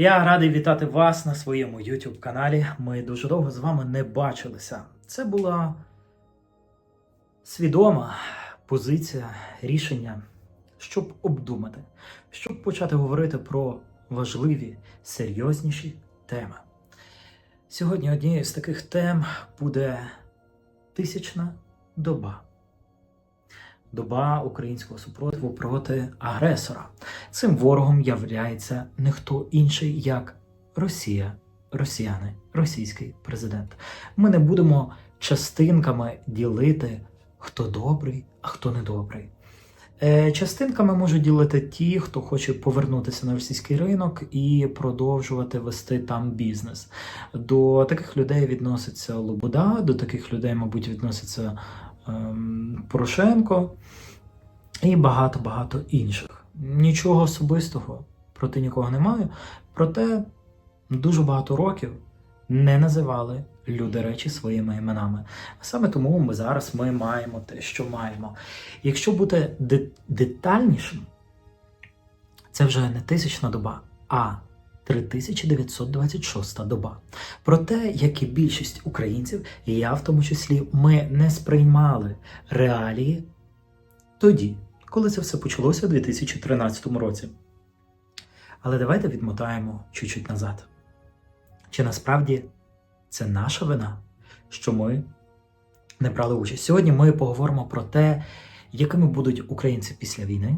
Я радий вітати вас на своєму YouTube каналі. Ми дуже довго з вами не бачилися. Це була свідома позиція, рішення, щоб обдумати, щоб почати говорити про важливі, серйозніші теми. Сьогодні однією з таких тем буде тисячна доба. Доба українського супротиву проти агресора. Цим ворогом являється не хто інший, як Росія, росіяни, російський президент. Ми не будемо частинками ділити, хто добрий, а хто недобрий. Е, Частинками можуть ділити ті, хто хоче повернутися на російський ринок і продовжувати вести там бізнес. До таких людей відноситься Лобода, до таких людей, мабуть, відноситься Порошенко і багато-багато інших. Нічого особистого проти нікого не маю. Проте дуже багато років не називали люди речі своїми іменами. Саме тому ми зараз ми маємо те, що маємо. Якщо бути де- детальнішим, це вже не тисячна доба, а 3926 доба. Проте, як і більшість українців, і я в тому числі, ми не сприймали реалії тоді, коли це все почалося у 2013 році. Але давайте відмотаємо чуть-чуть назад. Чи насправді це наша вина, що ми не брали участь? Сьогодні ми поговоримо про те, якими будуть українці після війни,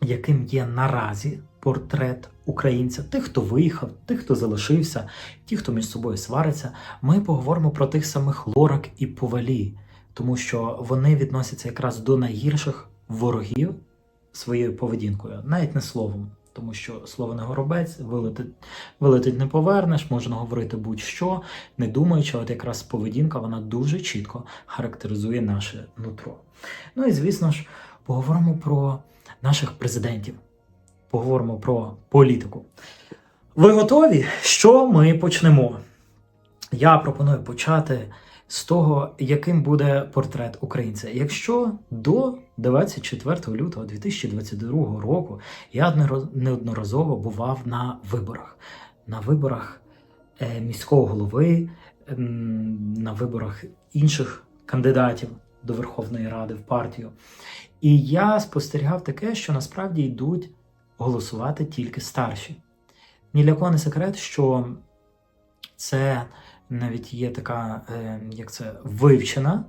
яким є наразі портрет українця, тих, хто виїхав, тих, хто залишився, ті, хто між собою свариться. Ми поговоримо про тих самих лорак і повалі, тому що вони відносяться якраз до найгірших ворогів своєю поведінкою, навіть не словом. Тому що слово не горобець, вилетить, вилетить не повернеш, можна говорити будь-що, не думаючи, от якраз поведінка вона дуже чітко характеризує наше нутро. Ну і звісно ж, поговоримо про наших президентів, поговоримо про політику. Ви готові? Що ми почнемо? Я пропоную почати з того, яким буде портрет українця. Якщо до 24 лютого 2022 року я неодноразово бував на виборах, на виборах е, міського голови, на виборах інших кандидатів до Верховної Ради в партію. І я спостерігав таке, що насправді йдуть голосувати тільки старші. Ні для кого не секрет, що це навіть є така, е, як це, вивчена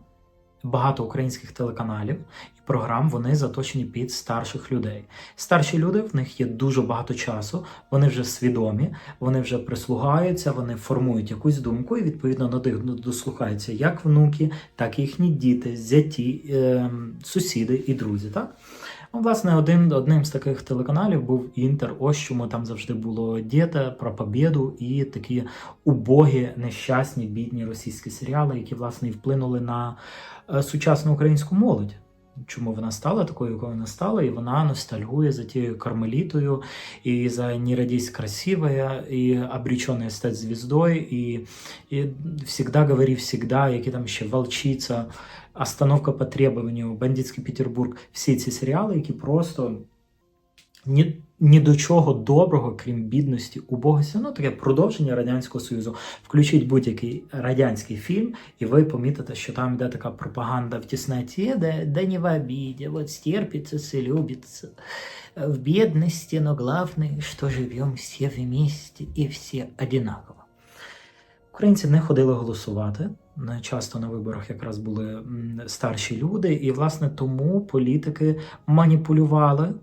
багато українських телеканалів і програм, вони заточені під старших людей. Старші люди, в них є дуже багато часу, вони вже свідомі, вони вже прислухаються, вони формують якусь думку, і відповідно до них дослухаються як внуки, так і їхні діти, зяті, е, сусіди і друзі. Так? Ну, власне, один, одним з таких телеканалів був Інтер. Ось чому там завжди було діта про побєду і такі убогі, нещасні, бідні російські серіали, які власне і вплинули на е, сучасну українську молодь. Чому вона стала такою, якою вона стала, і вона ностальгує за тією кармелітою, і за «Не родись красивая», і обреченная стать звездой, і, і всегда говори всегда, які там ще волчиця, остановка по требованию, бандитський Петербург, всі ці серіали, які просто ні, ні до чого доброго, крім бідності, убогості, ну таке продовження Радянського Союзу. Включіть будь-який радянський фільм, і ви помітите, що там йде така пропаганда в тісноті, де, де не в обіді, от стерпиться, целюбиться. В бедности, но главное, что живем все вместе и все одинаково. Українці не ходили голосувати. Не Часто на виборах якраз були старші люди, і власне тому політики маніпулювали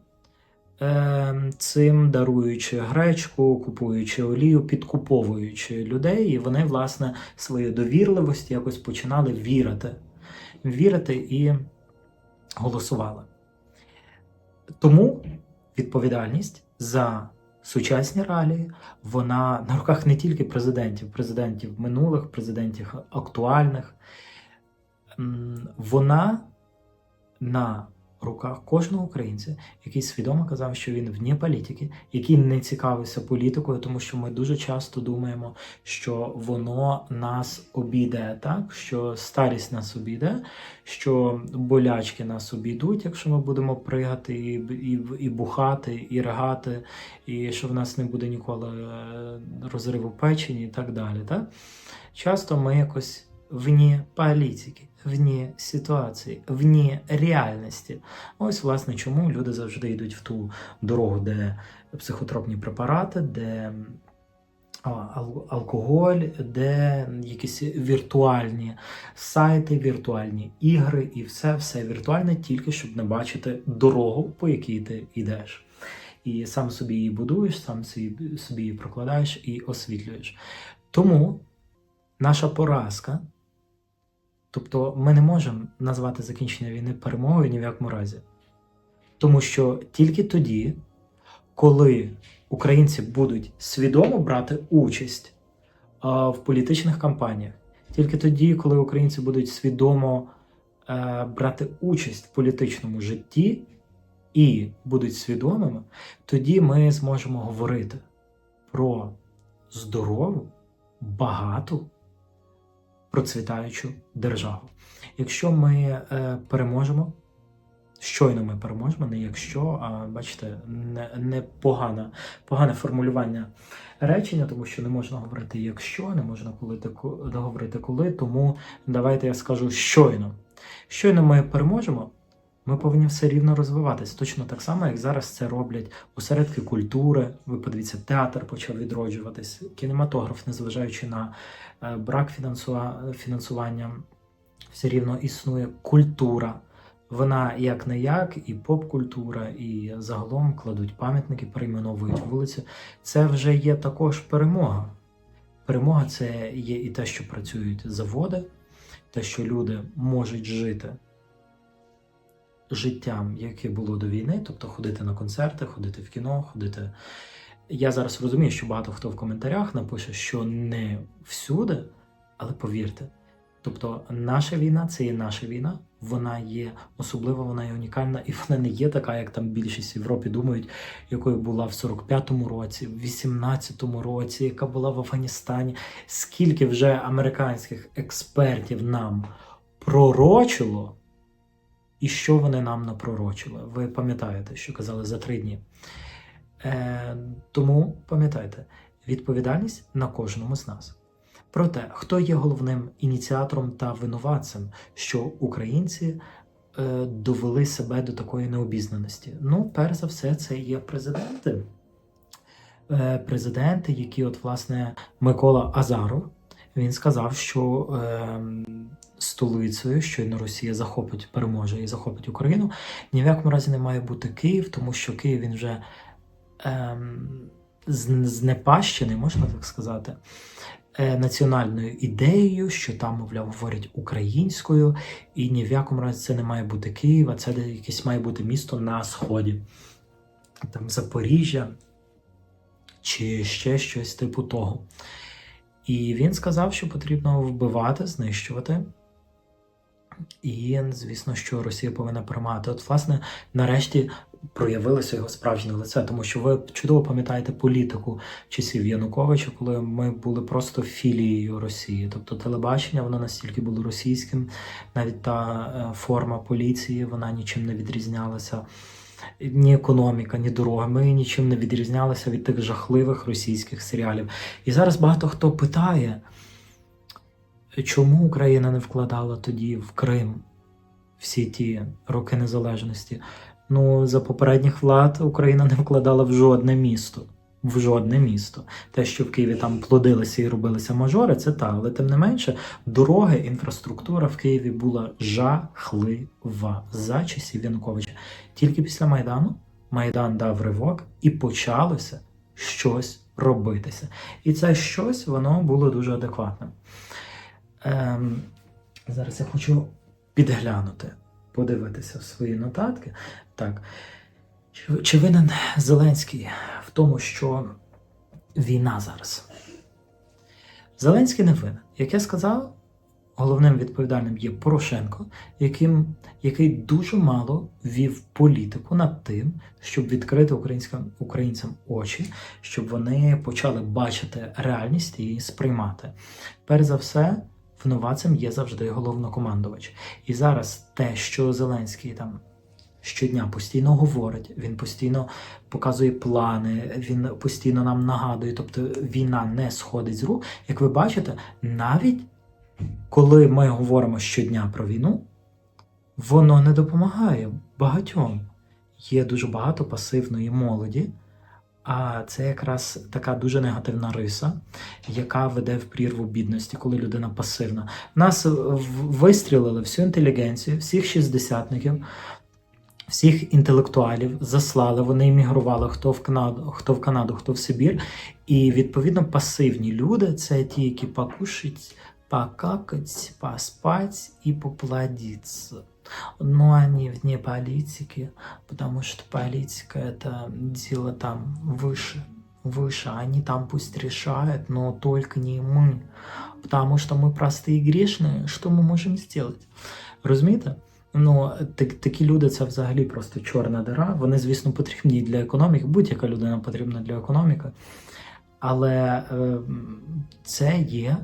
е, цим, даруючи гречку, купуючи олію, підкуповуючи людей, і вони, власне, своєю довірливості якось починали вірити, вірити і голосували. Тому відповідальність за сучасні реалії, вона на руках не тільки президентів, президентів минулих, президентів актуальних. Вона на руках кожного українця, який свідомо казав, що він вне політики, який не цікавився політикою, тому що ми дуже часто думаємо, що воно нас обійде, так що старість нас обійде, що болячки нас обійдуть, якщо ми будемо пригати і, і, і бухати, і ригати, і що в нас не буде ніколи е, розриву печені і так далі. Так? Часто ми якось вні політики, вні ситуації, вні реальності. Ось, власне, чому люди завжди йдуть в ту дорогу, де психотропні препарати, де алкоголь, де якісь віртуальні сайти, віртуальні ігри, і все, все віртуальне, тільки щоб не бачити дорогу, по якій ти йдеш. І сам собі її будуєш, сам собі, її прокладаєш і освітлюєш. Тому наша поразка, тобто ми не можемо назвати закінчення війни перемогою ні в якому разі. Тому що тільки тоді, коли українці будуть свідомо брати участь в політичних кампаніях, тільки тоді, коли українці будуть свідомо е, брати участь в політичному житті і будуть свідомими, тоді ми зможемо говорити про здорову, багату, процвітаючу державу. Якщо ми е, переможемо, щойно ми переможемо, не якщо, а бачите, не, не погане, погане формулювання речення, тому що не можна говорити якщо, не можна коли говорити коли. Тому давайте я скажу щойно. Щойно ми переможемо. Ми повинні все рівно розвиватися, точно так само, як зараз це роблять осередки культури. Ви подивіться, театр почав відроджуватись, кінематограф, незважаючи на е, брак фінансування, все рівно існує культура. Вона як не як, і поп-культура, і загалом кладуть пам'ятники, перейменовують вулиці. Це вже є також перемога. Перемога це є і те, що працюють заводи, те, що люди можуть жити життям, яке було до війни, тобто ходити на концерти, ходити в кіно, ходити. Я зараз розумію, що багато хто в коментарях напише, що не всюди, але повірте. Тобто, наша війна це є наша війна, вона є особлива, вона є унікальна, і вона не є така, як там більшість в Європі думають, якою була в 45-му році, в 18-му році, яка була в Афганістані. Скільки вже американських експертів нам пророчило, і що вони нам напророчили? Ви пам'ятаєте, що казали за три дні. Е, тому пам'ятайте, відповідальність на кожному з нас. Про те, хто є головним ініціатором та винуватцем, що українці е, довели себе до такої необізнаності. Ну, перш за все, це є президенти. Е, президенти, які, от, власне, Микола Азаров, він сказав, що е, столицею, щойно Росія захопить, переможе і захопить Україну, ні в якому разі не має бути Київ, тому що Київ він вже ем, знепащений, можна так сказати, е, національною ідеєю, що там, мовляв, говорять українською, і ні в якому разі це не має бути Київ, а це якесь має бути місто на сході, там Запоріжжя чи ще щось типу того. І він сказав, що потрібно вбивати, знищувати. І, звісно, що Росія повинна перемагати. От, власне, нарешті проявилося його справжнє лице, тому що ви чудово пам'ятаєте політику часів Януковича, коли ми були просто філією Росії. Тобто телебачення воно настільки було російським, навіть та е, форма поліції вона нічим не відрізнялася. Ні економіка, ні дороги. Ми нічим не відрізнялися від тих жахливих російських серіалів. І зараз багато хто питає, чому Україна не вкладала тоді в Крим всі ті роки незалежності. Ну, за попередніх влад Україна не вкладала в жодне місто. В жодне місто. Те, що в Києві там плодилися і робилися мажори, це так, але тим не менше, дороги, інфраструктура в Києві була жахлива за часів Януковича. Тільки після Майдану Майдан дав ривок і почалося щось робитися. І це щось воно було дуже адекватним. Ем, зараз я хочу підглянути, подивитися в свої нотатки. Так. Чи, чи винен Зеленський в тому, що війна зараз? Зеленський не винен. Як я сказав, головним відповідальним є Порошенко, яким, який дуже мало вів політику над тим, щоб відкрити українським українцям очі, щоб вони почали бачити реальність і сприймати. Перш за все, винуватцем є завжди головнокомандувач. І зараз те, що Зеленський там щодня постійно говорить, він постійно показує плани, він постійно нам нагадує, тобто війна не сходить з рук. Як ви бачите, навіть коли ми говоримо щодня про війну, воно не допомагає багатьом. Є дуже багато пасивної молоді, а це якраз така дуже негативна риса, яка веде в прірву бідності, коли людина пасивна. Нас вистрілили всю інтелігенцію, всіх шістдесятників, всіх інтелектуалів заслали, вони емігрували хто в Канаду, хто в Канаду, хто в Сибір. І відповідно пасивні люди це ті, які покушать, покакать, поспать и поплодиться. Но они вне политики, потому что политика это дело там выше, выше. Они там пусть решают, но только не мы. Потому что мы простые и грешные, что мы можем сделать? Розумієте? Ну, так, такі люди це взагалі просто чорна дира. Вони, звісно, потрібні для економіки. Будь-яка людина потрібна для економіки. Але е, це є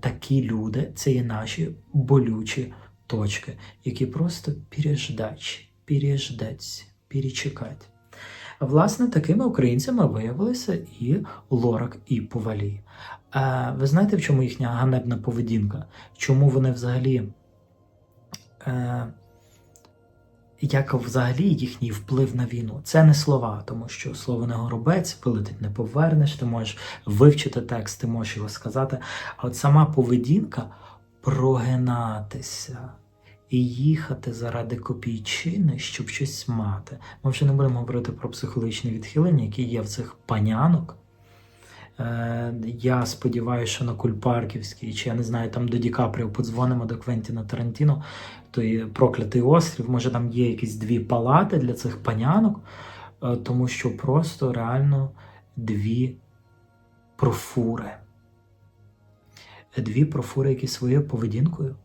такі люди, це є наші болючі точки, які просто переждать, переждать, перечекати. Власне, такими українцями виявилися і Лорак, і Повалі. А ви знаєте, в чому їхня ганебна поведінка? Чому вони взагалі. Е, як взагалі їхній вплив на війну? Це не слова, тому що слово не горобець, вилетить не повернеш, ти можеш вивчити текст, ти можеш його сказати. А от сама поведінка прогинатися і їхати заради копійчини, щоб щось мати. Ми вже не будемо говорити про психологічні відхилення, які є в цих панянок. Е, Я сподіваюся, що на Кульпарківській, чи я не знаю, там до Ді Капріо подзвонимо до Квентіна Тарантіно, той проклятий острів. Може, там є якісь дві палати для цих панянок, е, тому що просто реально дві профури. Дві профури, які своєю поведінкою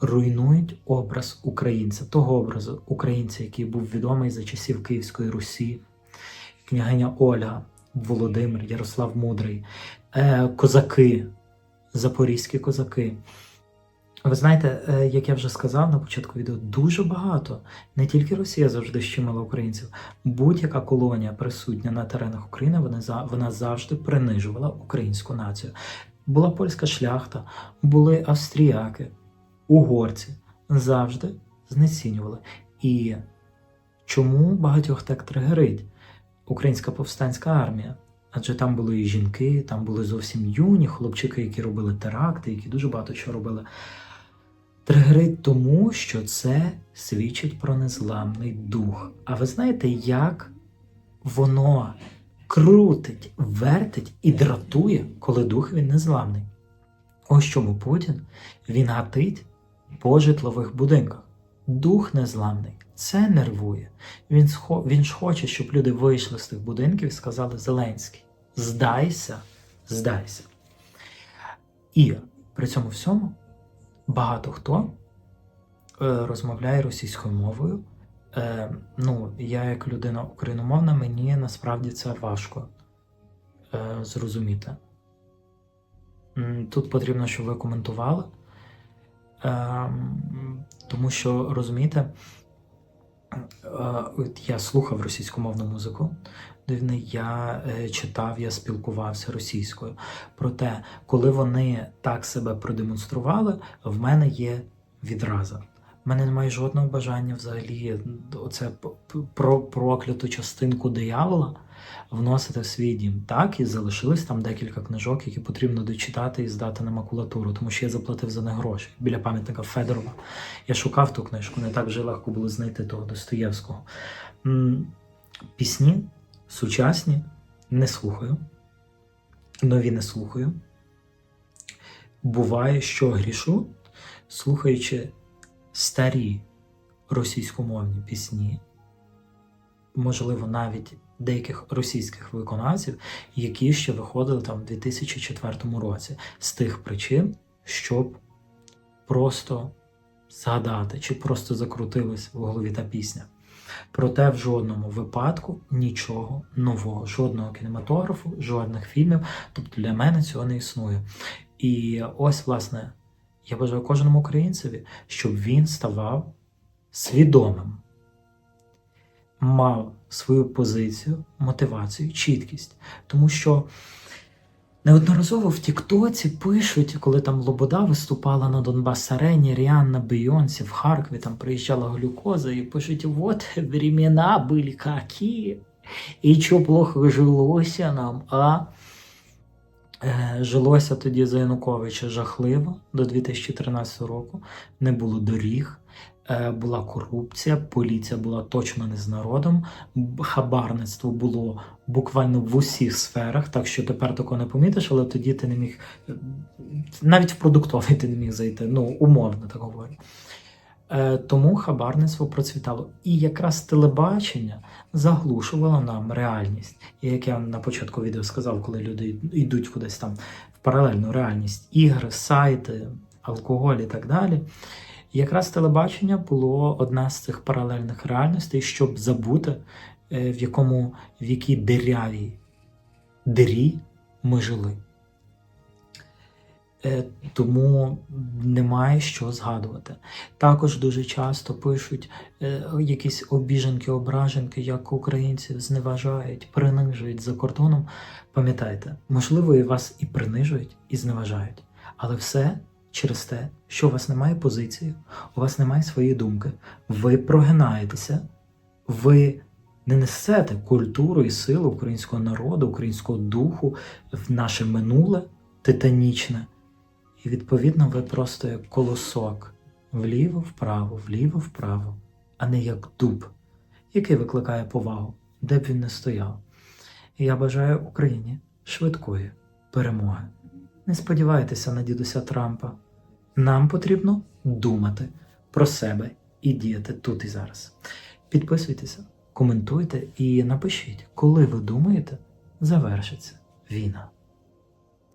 руйнують образ українця, того образу українця, який був відомий за часів Київської Русі, княгиня Ольга, Володимир, Ярослав Мудрий, е, козаки, запорізькі козаки. Ви знаєте, е, як я вже сказав на початку відео, дуже багато. Не тільки Росія завжди щемила українців. Будь-яка колонія присутня на теренах України, вона, вона завжди принижувала українську націю. Була польська шляхта, були австріяки, угорці завжди знецінювали. І чому багатьох так тригерить українська повстанська армія? Адже там були і жінки, там були зовсім юні хлопчики, які робили теракти, які дуже багато чого робили. Тригерить тому, що це свідчить про незламний дух. А ви знаєте, як воно крутить, вертить і дратує, коли дух він незламний? Ось чому Путін він гатить по житлових будинках. Дух незламний. Це нервує. Він, він ж хоче, щоб люди вийшли з тих будинків і сказали Зеленський, здайся, здайся. І при цьому всьому багато хто е, розмовляє російською мовою. Е, ну, я, як людина україномовна, мені насправді це важко е, зрозуміти. Тут потрібно, щоб ви коментували. Ем, тому що розумієте, е, от я слухав російськомовну музику, я е, читав, я спілкувався російською. Проте, коли вони так себе продемонстрували, в мене є відраза. В мене немає жодного бажання взагалі оце про прокляту частинку диявола вносити в свій дім. Так, і залишились там декілька книжок, які потрібно дочитати і здати на макулатуру, тому що я заплатив за них гроші біля пам'ятника Федорова. Я шукав ту книжку, не так вже легко було знайти того Достоєвського. Пісні сучасні не слухаю, нові не слухаю. Буває, що грішу, слухаючи старі російськомовні пісні, можливо, навіть деяких російських виконавців, які ще виходили там в 2004 році з тих причин, щоб просто згадати чи просто закрутилась в голові та пісня. Проте в жодному випадку нічого нового, жодного кінематографу, жодних фільмів. Тобто для мене цього не існує. І ось, власне, я бажаю кожному українцеві, щоб він ставав свідомим, мав свою позицію, мотивацію, чіткість. Тому що неодноразово в Тіктоці пишуть, коли там Лобода виступала на Донбас Арені, Ріанна Бейонсі в Харкові, там приїжджала глюкоза, і пишуть: от времена були які, і чого плохо жилося нам, а жилося тоді за Януковича жахливо до 2013 року. Не було доріг, е, була корупція, поліція була точно не з народом, хабарництво було буквально в усіх сферах, так що тепер такого не помітиш, але тоді ти не міг е, навіть в продуктовий ти не міг зайти. Ну, умовно так говорю. Е, Тому хабарництво процвітало. І якраз телебачення заглушувало нам реальність. І як я на початку відео сказав, коли люди йдуть кудись там в паралельну реальність, ігри, сайти, алкоголь і так далі. Якраз телебачення було одна з цих паралельних реальностей, щоб забути, е, в якому в якій дирявій дирі ми жили. Е, Тому немає що згадувати. Також дуже часто пишуть е, якісь обіженки, ображенки, як українців зневажають, принижують за кордоном. Пам'ятайте, можливо, і вас і принижують, і зневажають, але все через те, що у вас немає позиції, у вас немає своєї думки, ви прогинаєтеся, ви не несете культуру і силу українського народу, українського духу в наше минуле титанічне. І відповідно ви просто як колосок вліво, вправо, вліво, вправо, а не як дуб, який викликає повагу, де б він не стояв. І я бажаю Україні швидкої перемоги. Не сподівайтеся на дідуся Трампа. Нам потрібно думати про себе і діяти тут і зараз. Підписуйтеся, коментуйте і напишіть, коли ви думаєте, завершиться війна.